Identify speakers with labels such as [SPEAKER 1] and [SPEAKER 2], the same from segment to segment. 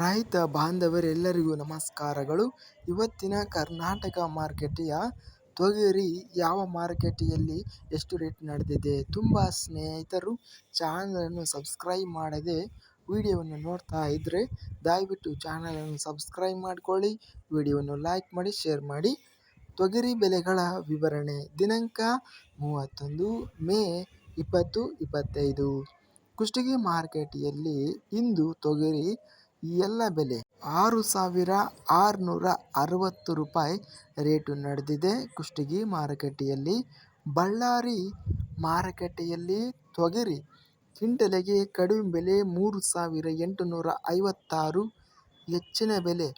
[SPEAKER 1] ರೈತ ಬಾಂಧವರೆಲ್ಲರಿಗೂ ನಮಸ್ಕಾರಗಳು. ಇವತ್ತಿನ ಕರ್ನಾಟಕ ಮಾರುಕಟ್ಟೆಯ ತೊಗರಿ ಯಾವ ಮಾರುಕಟ್ಟೆಯಲ್ಲಿ ಎಷ್ಟು ರೇಟ್ ನಡೆದಿದೆ ತುಂಬ ಸ್ನೇಹಿತರು ಚಾನಲನ್ನು ಸಬ್ಸ್ಕ್ರೈಬ್ ಮಾಡದೆ ವಿಡಿಯೋವನ್ನು ನೋಡ್ತಾ ಇದ್ದರೆ ದಯವಿಟ್ಟು ಚಾನಲನ್ನು ಸಬ್ಸ್ಕ್ರೈಬ್ ಮಾಡಿಕೊಳ್ಳಿ, ವಿಡಿಯೋವನ್ನು ಲೈಕ್ ಮಾಡಿ, ಶೇರ್ ಮಾಡಿ. ತೊಗರಿ ಬೆಲೆಗಳ ವಿವರಣೆ. ದಿನಾಂಕ ಮೂವತ್ತೊಂದು ಮೇ ಇಪ್ಪತ್ತು ಇಪ್ಪತ್ತೈದು. ಕುಷ್ಟಗಿ ಮಾರುಕಟ್ಟೆಯಲ್ಲಿ ಇಂದು ತೊಗರಿ ಎಲ್ಲ ಬೆಲೆ. ಆರು ಸಾವಿರ ಆರುನೂರ ಅರವತ್ತು ರೂಪಾಯಿ ರೇಟು ನಡೆದಿದೆ. ಕುಷ್ಟಗಿ ಮಾರುಕಟ್ಟೆಯಲ್ಲಿ, ಬಳ್ಳಾರಿ ಮಾರುಕಟ್ಟೆಯಲ್ಲಿ ತೊಗರಿ ಕ್ವಿಂಟಲಿಗೆ ಕಡಿಮೆ ಬೆಲೆ ಮೂರು ಸಾವಿರ ಎಂಟುನೂರ ಐವತ್ತಾರು, ಹೆಚ್ಚಿನ ಬೆಲೆ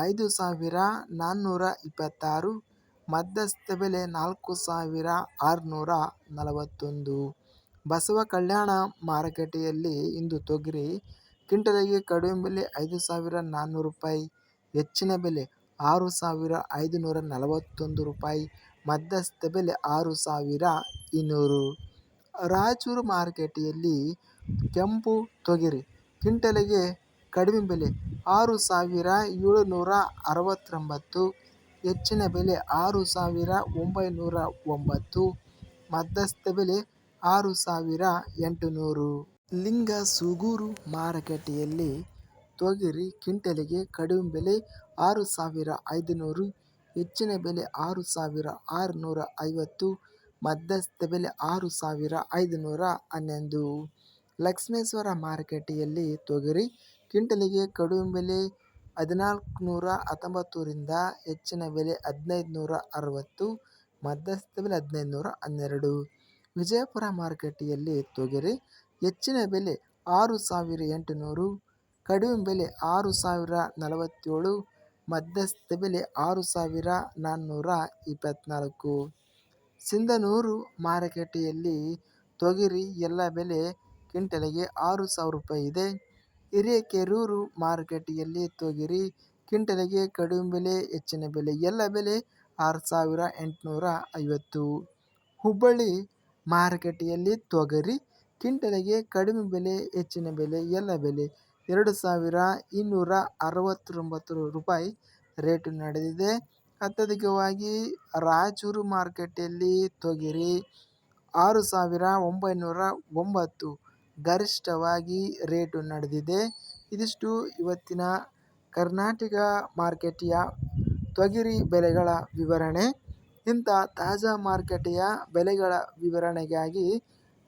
[SPEAKER 1] ಐದು ಸಾವಿರ ನಾನ್ನೂರ ಇಪ್ಪತ್ತಾರು, ಮಧ್ಯಸ್ಥ ಬೆಲೆ ನಾಲ್ಕು ಸಾವಿರ ಆರುನೂರ ನಲವತ್ತೊಂದು. ಬಸವ ಕಲ್ಯಾಣ ಮಾರುಕಟ್ಟೆಯಲ್ಲಿ ಇಂದು ತೊಗರಿ ಕ್ವಿಂಟಲಿಗೆ ಕಡಿಮೆ ಬೆಲೆ ಐದು ಸಾವಿರ ನಾನ್ನೂರು ರೂಪಾಯಿ, ಹೆಚ್ಚಿನ ಬೆಲೆ ಆರು ಸಾವಿರ ಐದುನೂರ ನಲವತ್ತೊಂದು ರೂಪಾಯಿ, ಮಧ್ಯಸ್ಥ ಬೆಲೆ ಆರು ಸಾವಿರ ಇನ್ನೂರು. ರಾಯಚೂರು ಮಾರುಕಟ್ಟೆಯಲ್ಲಿ ಕೆಂಪು ತೊಗರಿ ಕ್ವಿಂಟಲಿಗೆ ಕಡಿಮೆ ಬೆಲೆ ಆರು ಸಾವಿರ ಏಳುನೂರ ಅರವತ್ತೊಂಬತ್ತು, ಹೆಚ್ಚಿನ ಬೆಲೆ ಆರು ಸಾವಿರ ಒಂಬೈನೂರ ಒಂಬತ್ತು, ಮಧ್ಯಸ್ಥ ಬೆಲೆ ಆರು ಸಾವಿರ ಎಂಟುನೂರು. ಲಿಂಗಸೂಗೂರು ಮಾರುಕಟ್ಟೆಯಲ್ಲಿ ತೊಗರಿ ಕ್ವಿಂಟಲಿಗೆ ಕಡಿಮೆ ಬೆಲೆ ಆರು ಸಾವಿರ ಐದುನೂರು, ಹೆಚ್ಚಿನ ಬೆಲೆ ಆರು ಸಾವಿರ ಆರುನೂರ ಐವತ್ತು ಮಧ್ಯಸ್ಥ ಬೆಲೆ ಆರು ಸಾವಿರ ಐದುನೂರ ಹನ್ನೊಂದು. ಲಕ್ಷ್ಮೇಶ್ವರ ಮಾರುಕಟ್ಟೆಯಲ್ಲಿ ತೊಗರಿ ಕ್ವಿಂಟಲಿಗೆ ಕಡಿಮೆ ಬೆಲೆ ಹದಿನಾಲ್ಕು ನೂರ ಹತ್ತೊಂಬತ್ತರಿಂದ ಹೆಚ್ಚಿನ ಬೆಲೆ ಹದಿನೈದು ನೂರ ಅರವತ್ತು ಮಧ್ಯಸ್ಥ ಬೆಲೆ ಹದಿನೈದು ನೂರ ಹನ್ನೆರಡು ವಿಜಯಪುರ ಮಾರುಕಟ್ಟೆಯಲ್ಲಿ ತೊಗರಿ ಹೆಚ್ಚಿನ ಬೆಲೆ ಆರು ಸಾವಿರ ಎಂಟುನೂರು, ಕಡಿಮೆ ಬೆಲೆ ಆರು ಸಾವಿರ ನಲವತ್ತೇಳು, ಮಧ್ಯಸ್ಥ ಬೆಲೆ ಆರು ಸಾವಿರ ನಾನ್ನೂರ ಇಪ್ಪತ್ತ್ನಾಲ್ಕು ಸಿಂಧನೂರು ಮಾರುಕಟ್ಟೆಯಲ್ಲಿ ತೊಗರಿ ಎಲ್ಲ ಬೆಲೆ ಕ್ವಿಂಟಲಿಗೆ ಆರು ಸಾವಿರ ರೂಪಾಯಿ ಇದೆ. ಹಿರೇಕೆರೂರು ಮಾರುಕಟ್ಟೆಯಲ್ಲಿ ತೊಗರಿ ಕ್ವಿಂಟಲಿಗೆ ಕಡಿಮೆ ಬೆಲೆ, ಹೆಚ್ಚಿನ ಬೆಲೆ ಎಲ್ಲ ಬೆಲೆ ಆರು ಸಾವಿರ ಎಂಟುನೂರ ಐವತ್ತು. ಹುಬ್ಬಳ್ಳಿ ಮಾರುಕಟ್ಟೆಯಲ್ಲಿ ತೊಗರಿ ಕ್ವಿಂಟಲಿಗೆ ಕಡಿಮೆ ಬೆಲೆ, ಹೆಚ್ಚಿನ ಬೆಲೆ, ಎಲ್ಲ ಬೆಲೆ. ಎರಡು ಸಾವಿರ ಇನ್ನೂರ ಅರವತ್ತೊಂಬತ್ತು ರೂಪಾಯಿ ರೇಟು ನಡೆದಿದೆ. ಅತ್ಯಧಿಕವಾಗಿ ರಾಯಚೂರು ಮಾರುಕಟ್ಟೆಯಲ್ಲಿ ತೊಗರಿ ಆರು ಸಾವಿರ ಒಂಬೈನೂರ ಒಂಬತ್ತು ಗರಿಷ್ಠವಾಗಿ ರೇಟು ನಡೆದಿದೆ. ಇದಿಷ್ಟು ಇವತ್ತಿನ ಕರ್ನಾಟಕ ಮಾರ್ಕೆಟಿಯ ತೊಗರಿ ಬೆಲೆಗಳ ವಿವರಣೆ. ಇಂಥ ತಾಜಾ ಮಾರುಕಟ್ಟೆಯ ಬೆಲೆಗಳ ವಿವರಣೆಗಾಗಿ